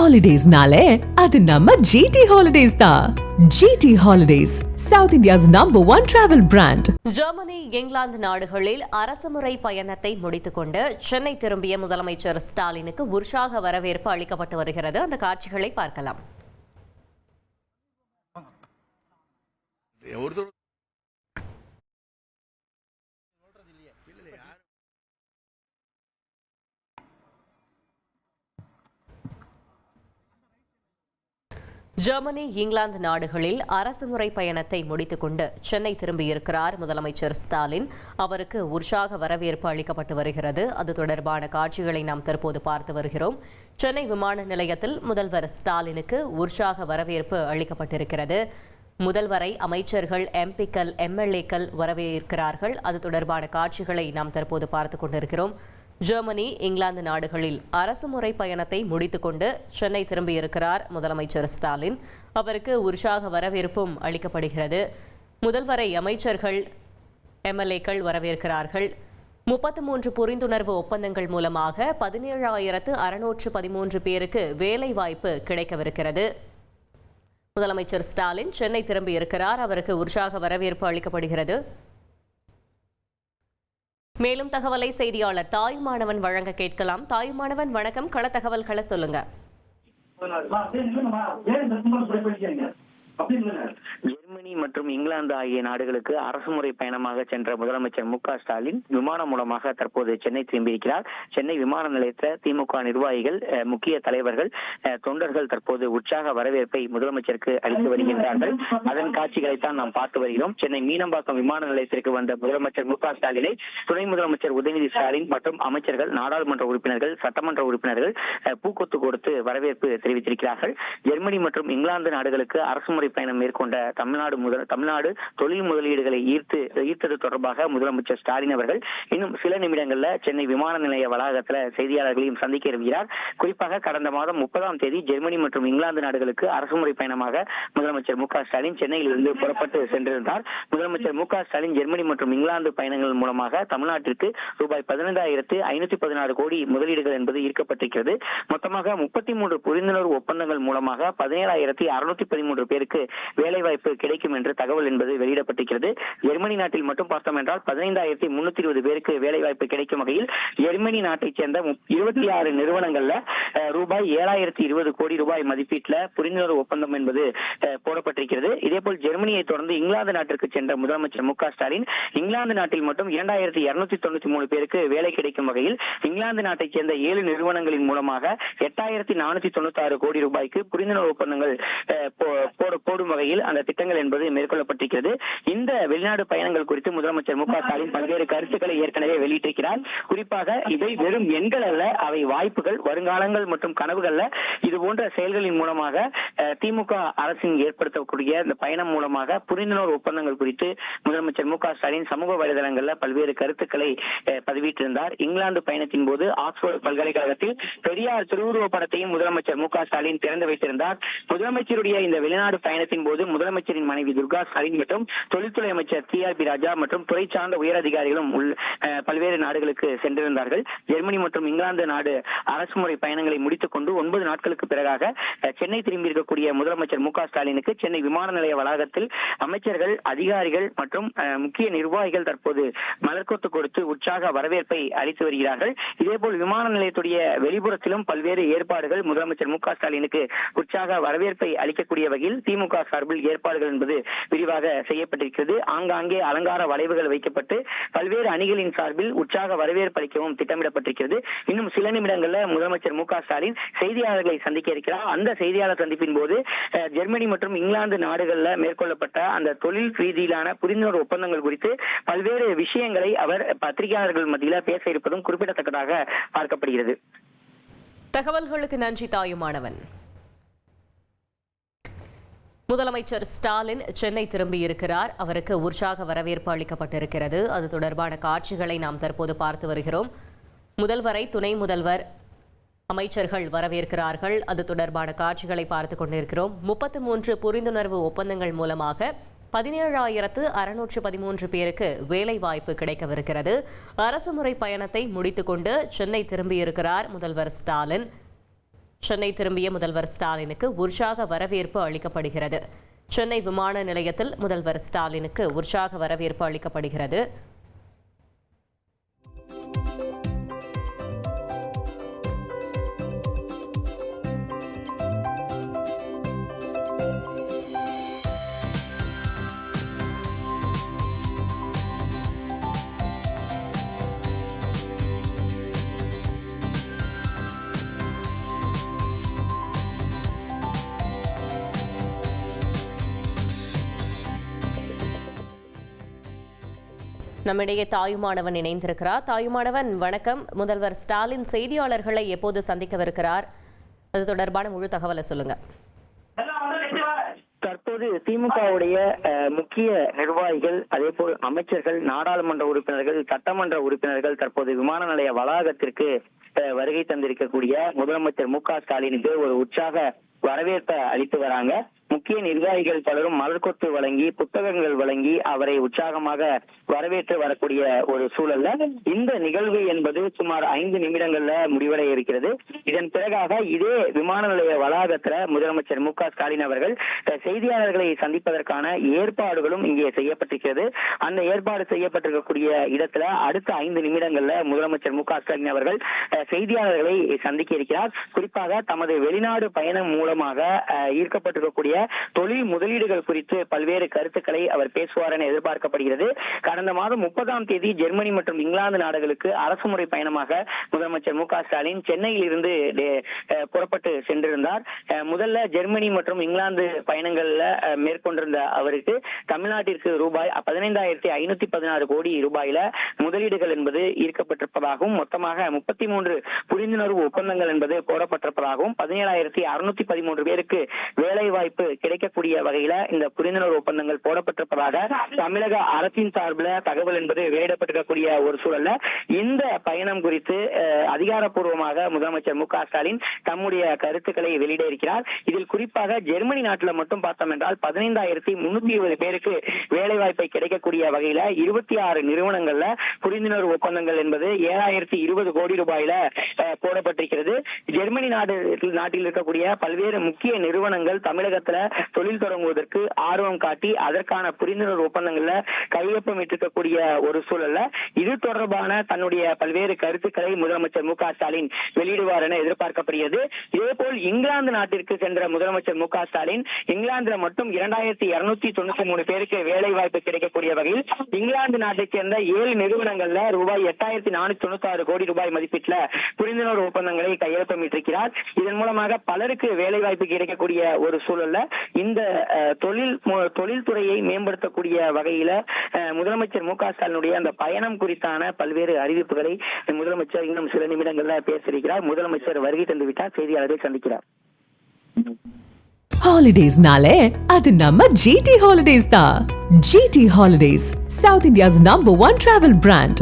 ஹாலிடேஸ்னாலே அது நம்ம ஜிடி ஹாலிடேஸ் தான் GT holidays south India's number one travel brand Germany England நாடுகளில் அரசுமுறை பயணத்தை முடித்துக்கொண்டு சென்னை திரும்பிய முதலமைச்சர் ஸ்டாலினுக்கு உற்சாக வரவேற்பு அளிக்கப்பட்டு வருகிறது. அந்த காட்சிகளை பார்க்கலாம். ஜெர்மனி இங்கிலாந்து நாடுகளில் அரசுமுறை பயணத்தை முடித்துக்கொண்டு சென்னை திரும்பியிருக்கிறார் முதலமைச்சர் ஸ்டாலின். அவருக்கு உற்சாக வரவேற்பு அளிக்கப்பட்டு வருகிறது. அது தொடர்பான காட்சிகளை நாம் தற்போது பார்த்து வருகிறோம். சென்னை விமான நிலையத்தில் முதல்வர் ஸ்டாலினுக்கு உற்சாக வரவேற்பு அளிக்கப்பட்டிருக்கிறது. முதல்வரை அமைச்சர்கள் எம்பிக்கள் எம்எல்ஏக்கள் வரவேற்கிறார்கள். அது தொடர்பான காட்சிகளை நாம் தற்போது பார்த்து கொண்டிருக்கிறோம். ஜெர்மனி இங்கிலாந்து நாடுகளில் அரசு முறை பயணத்தை முடித்துக்கொண்டு சென்னை திரும்பியிருக்கிறார் முதலமைச்சர் ஸ்டாலின். அவருக்கு உற்சாக வரவேற்பும் அளிக்கப்படுகிறது. முதல்வரை அமைச்சர்கள் எம்எல்ஏக்கள் வரவேற்கிறார்கள். முப்பத்து மூன்று புரிந்துணர்வு ஒப்பந்தங்கள் மூலமாக பதினேழாயிரத்து அறுநூற்று பதிமூன்று பேருக்கு வேலை வாய்ப்பு கிடைக்கவிருக்கிறது. முதலமைச்சர் ஸ்டாலின் சென்னை திரும்பியிருக்கிறார். அவருக்கு உற்சாக வரவேற்பு அளிக்கப்படுகிறது. மேலும் தகவலை செய்தியாளர் தாயுமானவன் வழங்க கேட்கலாம். தாயுமானவன் வணக்கம். கள தகவல்களை சொல்லுங்க. மற்றும் இங்கிலாந்து ஆகிய நாடுகளுக்கு அரசுமுறை பயணமாக சென்ற முதலமைச்சர் மு ஸ்டாலின் விமானம் மூலமாக தற்போது சென்னை திரும்பியிருக்கிறார். சென்னை விமான நிலையத்தில் திமுக நிர்வாகிகள் முக்கிய தலைவர்கள் தொண்டர்கள் தற்போது உற்சாக வரவேற்பை முதலமைச்சருக்கு அளித்து வருகின்றார்கள். அதன் காட்சிகளைத்தான் நாம் பார்த்து வருகிறோம். சென்னை மீனம்பாக்கம் விமான நிலையத்திற்கு வந்த முதலமைச்சர் மு ஸ்டாலினை துணை முதலமைச்சர் உதயநிதி ஸ்டாலின் மற்றும் அமைச்சர்கள் நாடாளுமன்ற உறுப்பினர்கள் சட்டமன்ற உறுப்பினர்கள் பூக்கொத்து கொடுத்து வரவேற்பு தெரிவித்திருக்கிறார்கள். ஜெர்மனி மற்றும் இங்கிலாந்து நாடுகளுக்கு அரசுமுறை பயணம் மேற்கொண்ட தமிழ்நாடு முதல் தமிழ்நாடு தொழில் முதலீடுகளை ஈர்த்து ஈர்த்தது தொடர்பாக முதலமைச்சர் ஸ்டாலின் அவர்கள் இன்னும் சில நிமிடங்களில் சென்னை விமான நிலைய வளாகத்தில் செய்தியாளர்களையும் சந்திக்க இருக்கிறார். குறிப்பாக கடந்த மாதம் முப்பதாம் தேதி ஜெர்மனி மற்றும் இங்கிலாந்து நாடுகளுக்கு அரசுமுறை பயணமாக முதலமைச்சர் மு ஸ்டாலின் சென்னையிலிருந்து புறப்பட்டு சென்றிருந்தார். முதலமைச்சர் மு ஸ்டாலின் ஜெர்மனி மற்றும் இங்கிலாந்து பயணங்கள் மூலமாக தமிழ்நாட்டிற்கு ரூபாய் பதினைந்தாயிரத்து ஐநூத்தி பதினாறு கோடி முதலீடுகள் என்பது ஈர்க்கப்பட்டிருக்கிறது. மொத்தமாக முப்பத்தி மூன்று புரிந்துணர்வு ஒப்பந்தங்கள் மூலமாக பதினேழாயிரத்தி அறுநூத்தி பதிமூன்று பேருக்கு வேலைவாய்ப்பு கிடைக்கும் என்று தகவல் என்பது வெளியிடப்பட்டிருக்கிறது. ஜெர்மனி நாட்டில் மட்டும் பார்த்தோம் என்றால் பதினைந்தாயிரத்தி முன்னூத்தி இருபது பேருக்கு வேலைவாய்ப்பு கிடைக்கும் வகையில் ஜெர்மனி நாட்டைச் சேர்ந்த இருபத்தி ஆறு நிறுவனங்கள்ல ரூபாய் ஏழாயிரத்தி இருபது கோடி ரூபாய் மதிப்பீட்டில் புரிந்துணர்வு ஒப்பந்தம் என்பது போடப்பட்டிருக்கிறது. இதேபோல் ஜெர்மனியை தொடர்ந்து இங்கிலாந்து நாட்டிற்கு சென்ற முதலமைச்சர் மு ஸ்டாலின் இங்கிலாந்து நாட்டில் மட்டும் இரண்டாயிரத்தி இருநூத்தி தொண்ணூத்தி மூணு பேருக்கு வேலை கிடைக்கும் வகையில் இங்கிலாந்து நாட்டைச் சேர்ந்த ஏழு நிறுவனங்களின் மூலமாக எட்டாயிரத்தி நானூத்தி தொண்ணூத்தி ஆறு கோடி ரூபாய்க்கு புரிந்துணர்வு ஒப்பந்தங்கள் போடும் வகையில் அந்த திட்டங்கள் என்பது மேற்கொள்ளப்பட்டிருக்கிறது. இந்த வெளிநாடு பயணங்கள் குறித்து முதலமைச்சர் மு ஸ்டாலின் பல்வேறு கருத்துக்களை ஏற்கனவே வெளியிட்டிருக்கிறார். குறிப்பாக இவை வெறும் எண்கள் அல்ல அவை வாய்ப்புகள் வருங்காலங்கள் மற்றும் கனவுகள்ல இது போன்ற செயல்களின் மூலமாக திமுக அரசின் ஏற்படுத்தக்கூடிய இந்த பயணம் மூலமாக புரிந்துணர்வு ஒப்பந்தங்கள் குறித்து முதலமைச்சர் மு ஸ்டாலின் சமூக வலைதளங்கள்ல பல்வேறு கருத்துக்களை பதிவிட்டிருந்தார். இங்கிலாந்து பயணத்தின் போது ஆக்ஸ்போர்ட் பல்கலைக்கழகத்தில் பெரியார் திருவுருவ படத்தையும் முதலமைச்சர் மு ஸ்டாலின் திறந்து வைத்திருந்தார். முதலமைச்சருடைய இந்த வெளிநாடு பயணத்தின் போது முதலமைச்சரின் மனைவி துர்கா ஸ்டாலின் மற்றும் தொழில்துறை அமைச்சர் டி ஆர் பி ராஜா மற்றும் துறை சார்ந்த உயர் அதிகாரிகளும் பல்வேறு நாடுகளுக்கு சென்றிருந்தார்கள். ஜெர்மனி மற்றும் இங்கிலாந்து நாடு அரசுமுறை பயணங்களை முடித்துக் கொண்டு ஒன்பது நாட்களுக்கு பிறகாக அஹ், சென்னை திரும்பியிருக்கக்கூடிய முதலமைச்சர் மு க ஸ்டாலினுக்கு சென்னை விமான நிலைய வளாகத்தில் அமைச்சர்கள் அதிகாரிகள் மற்றும் முக்கிய நிர்வாகிகள் தற்போது மலர்கொத்து கொடுத்து உற்சாக வரவேற்பை அளித்து வருகிறார்கள். இதேபோல் விமான நிலையத்துடைய வெளிப்புறத்திலும் பல்வேறு ஏற்பாடுகள் முதலமைச்சர் மு க ஸ்டாலினுக்கு உற்சாக வரவேற்பை அளிக்கக்கூடிய வகையில் திமுக சார்பில் ஏற்பாடுகள் என்பது விரிவாக செய்யப்பட்டிருக்கிறது. ஆங்காங்கே அலங்கார வளைவுகள் வைக்கப்பட்டு பல்வேறு அணிகளின் சார்பில் உற்சாக வரவேற்பு அளிக்கவும் திட்டமிடப்பட்டிருக்கிறது. இன்னும் சில நிமிடங்களில் முதலமைச்சர் மு ஸ்டாலின் செய்தியாளர்களை சந்திக்க இருக்கிறார். அந்த செய்தியாளர் சந்திப்பின் போது ஜெர்மனி மற்றும் இங்கிலாந்து நாடுகளில் மேற்கொள்ளப்பட்ட அந்த தொழில் ரீதியிலான புரிந்துணர்வு ஒப்பந்தங்கள் குறித்து பல்வேறு விஷயங்களை அவர் பத்திரிகையாளர்கள் மத்தியில் பேச இருப்பதும் குறிப்பிடத்தக்கதாக பார்க்கப்படுகிறது. தகவல்களுக்கு நன்றி தாயுமானவன். முதலமைச்சர் ஸ்டாலின் சென்னை திரும்பியிருக்கிறார். அவருக்கு உற்சாக வரவேற்பு அளிக்கப்பட்டிருக்கிறது. அது தொடர்பான காட்சிகளை நாம் தற்போது பார்த்து வருகிறோம். முதல்வரை துணை முதல்வர் அமைச்சர்கள் வரவேற்கிறார்கள். அது தொடர்பான காட்சிகளை பார்த்து கொண்டிருக்கிறோம். முப்பத்து மூன்று புரிந்துணர்வு ஒப்பந்தங்கள் மூலமாக பதினேழாயிரத்து அறுநூற்று பதிமூன்று பேருக்கு வேலைவாய்ப்பு கிடைக்கவிருக்கிறது. அரசு முறை பயணத்தை முடித்துக்கொண்டு சென்னை திரும்பியிருக்கிறார் முதல்வர் ஸ்டாலின். சென்னை திரும்பிய முதல்வர் ஸ்டாலினுக்கு உற்சாக வரவேற்பு அளிக்கப்படுகிறது. சென்னை விமான நிலையத்தில் முதல்வர் ஸ்டாலினுக்கு உற்சாக வரவேற்பு அளிக்கப்படுகிறது. நம்மிடையே தாயுமானவன் இணைந்திருக்கிறார். தாயுமானவன் வணக்கம். முதல்வர் ஸ்டாலின் செய்தியாளர்களை எப்போது சந்திக்கவிருக்கிறார்? அது தொடர்பான முழு தகவலை சொல்லுங்க. தற்போது திமுகவுடைய அஹ், முக்கிய நிர்வாகிகள் அதே போல் அமைச்சர்கள் நாடாளுமன்ற உறுப்பினர்கள் சட்டமன்ற உறுப்பினர்கள் தற்போது விமான நிலைய வளாகத்திற்கு அஹ், வருகை தந்திருக்கக்கூடிய முதலமைச்சர் மு க ஸ்டாலினுக்கு ஒரு உற்சாக வரவேற்பை அளித்து வராங்க. முக்கிய நிர்வாகிகள் பலரும் மலர்கொத்து வழங்கி புத்தகங்கள் வழங்கி அவரை உற்சாகமாக வரவேற்று வரக்கூடிய ஒரு சூழல்ல இந்த நிகழ்வு என்பது சுமார் ஐந்து நிமிடங்கள்ல முடிவடைய இருக்கிறது. இதன் பிறகாக இதே விமான நிலைய வளாகத்துல முதலமைச்சர் மு க ஸ்டாலின் அவர்கள் செய்தியாளர்களை சந்திப்பதற்கான ஏற்பாடுகளும் இங்கே செய்யப்பட்டிருக்கிறது. அந்த ஏற்பாடு செய்யப்பட்டிருக்கக்கூடிய இடத்துல அடுத்த ஐந்து நிமிடங்கள்ல முதலமைச்சர் மு க ஸ்டாலின் அவர்கள் செய்தியாளர்களை சந்திக்க இருக்கிறார். குறிப்பாக தமது வெளிநாடு பயணம் மூலமாக ஈர்க்கப்பட்டிருக்கக்கூடிய தொழில் முதலீடுகள் குறித்து பல்வேறு கருத்துக்களை அவர் பேசுவார் என எதிர்பார்க்கப்படுகிறது. கடந்த மாதம் முப்பதாம் தேதி ஜெர்மனி மற்றும் இங்கிலாந்து நாடுகளுக்கு அரசுமுறை பயணமாக முதலமைச்சர் மு க ஸ்டாலின் சென்னையில் இருந்து புறப்பட்டு சென்றிருந்தார். முதல்ல ஜெர்மனி மற்றும் இங்கிலாந்து பயணங்கள்ல மேற்கொண்டிருந்த அவருக்கு தமிழ்நாட்டிற்கு ரூபாய் பதினைந்தாயிரத்தி ஐநூத்தி பதினாறு கோடி ரூபாயில முதலீடுகள் என்பது ஈர்க்கப்பட்டிருப்பதாகவும் மொத்தமாக முப்பத்தி மூன்று புரிந்துணர்வு ஒப்பந்தங்கள் என்பது போடப்பட்டிருப்பதாகவும் பதினேழாயிரத்தி அறுநூத்தி பதிமூன்று பேருக்கு வேலை வாய்ப்பு கிடைக்கக்கூடிய வகையில இந்த புரிந்துணர்வு ஒப்பந்தங்கள் போடப்பட்டிருப்பதாக தமிழக அரசின் சார்பில் தகவல் என்பது வெளியிடப்பட்டிருக்கக்கூடிய ஒரு சூழல்ல இந்த பயணம் குறித்து அதிகாரப்பூர்வமாக முதலமைச்சர் மு ஸ்டாலின் தம்முடைய கருத்துக்களை வெளியிட இருக்கிறார். இதில் குறிப்பாக ஜெர்மனி நாட்டில் மட்டும் பார்த்தோம் என்றால் பதினைந்தாயிரத்தி முன்னூத்தி இருபது பேருக்கு வேலைவாய்ப்பை கிடைக்கக்கூடிய வகையில இருபத்தி ஆறு நிறுவனங்கள்ல புரிந்துணர்வு ஒப்பந்தங்கள் என்பது ஏழாயிரத்தி இருபது கோடி ரூபாயில போடப்பட்டிருக்கிறது. ஜெர்மனி நாடு நாட்டில் இருக்கக்கூடிய பல்வேறு முக்கிய நிறுவனங்கள் தமிழகத்துல தொழில் தொடங்குவதற்கு ஆர்வம் காட்டி அதற்கான புரிந்துணர்வு ஒப்பந்தங்கள்ல கையொப்பமிட்டிருக்கக்கூடிய ஒரு சூழல்ல இது தொடர்பான தன்னுடைய பல்வேறு கருத்துக்களை முதலமைச்சர் மு ஸ்டாலின் வெளியிடுவார் என எதிர்பார்க்கப்படுகிறது. இதேபோல் இங்கிலாந்து நாட்டிற்கு சென்ற முதலமைச்சர் மு ஸ்டாலின் இங்கிலாந்துல மட்டும் இரண்டாயிரத்தி இருநூத்தி தொண்ணூத்தி மூணு பேருக்கு வேலை வாய்ப்பு கிடைக்கக்கூடிய வகையில் இங்கிலாந்து நாட்டைச் சேர்ந்த ஏழு நிறுவனங்கள்ல ரூபாய் எட்டாயிரத்தி நானூத்தி தொண்ணூத்தி ஆறு கோடி ரூபாய் மதிப்பீட்டுல புரிந்துணர்வு ஒப்பந்தங்களை கையெழுத்தமிட்டிருக்கிறார் இதன் மூலமாக பலருக்கு வேலை வாய்ப்பு கிடைக்கக்கூடிய ஒரு சூழல்ல இந்த தொழில் தொழில்துறையை மேம்படுத்தக்கூடிய வகையில முதலமைச்சர் மு க ஸ்டாலினுடைய அந்த பயணம் குறித்தான பல்வேறு அறிவிப்புகளை முதலமைச்சர் இன்னும் சில நிமிடங்கள்ல பேசியிருக்கிறார். முதலமைச்சர் வருகை தந்து விட்டார் செய்தியாளர்களை சந்திக்கிறார். ஹாலிடேஸ்னாலே அது நம்ம ஜிடி ஹாலிடேஸ் தான். GT holidays south India's number one travel brand